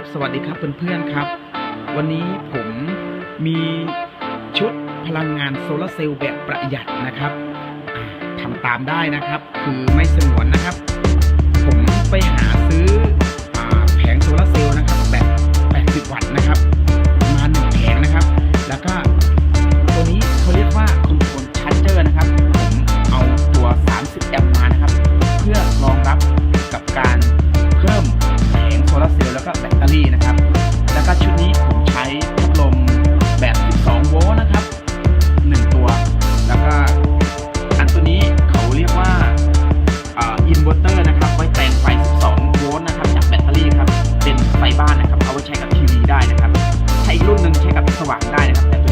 บสวัสดีครับเพื่อนๆครับ วันนี้ผมมีชุดพลังงานโซลาร์เซลล์แบบประหยัดนะครับทำตามได้นะครับ คือไม่สงวนนะครับ ก็ชุดนี้ผมใช้พัดลมแบบ 12 โวลต์นะครับ 1 ตัว แล้วก็อันตัวนี้เขาเรียกว่าอินเวอร์เตอร์นะครับ ไว้แปลงไฟ 12 โวลต์นะครับ จากแบตเตอรี่ครับ เป็นไฟบ้านนะครับ เอาไว้ใช้กับทีวีได้นะครับ ใช้อีกรุ่นหนึ่งใช้กับสว่างได้นะครับ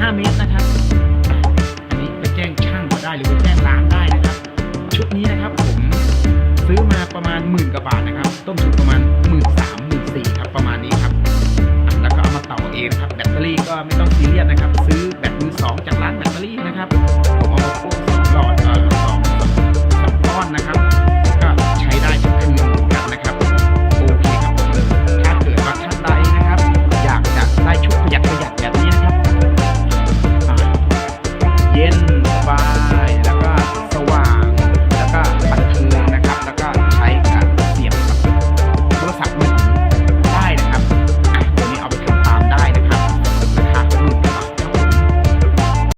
5 เมตรนะครับ อันนี้ไปแจ้งช่างก็ได้หรือไปแจ้งร้านได้นะครับ ชุดนี้นะครับผมซื้อมาประมาณหมื่นกว่าบาทนะครับ ต้นทุนประมาณหมื่นสามหมื่นสี่ครับประมาณนี้ครับแล้วก็เอามาต่อเองครับแบตเตอรี่ก็ไม่ต้องซีเรียสนะครับ ซื้อแบตมือสองจากร้านแบตเตอรี่นะครับ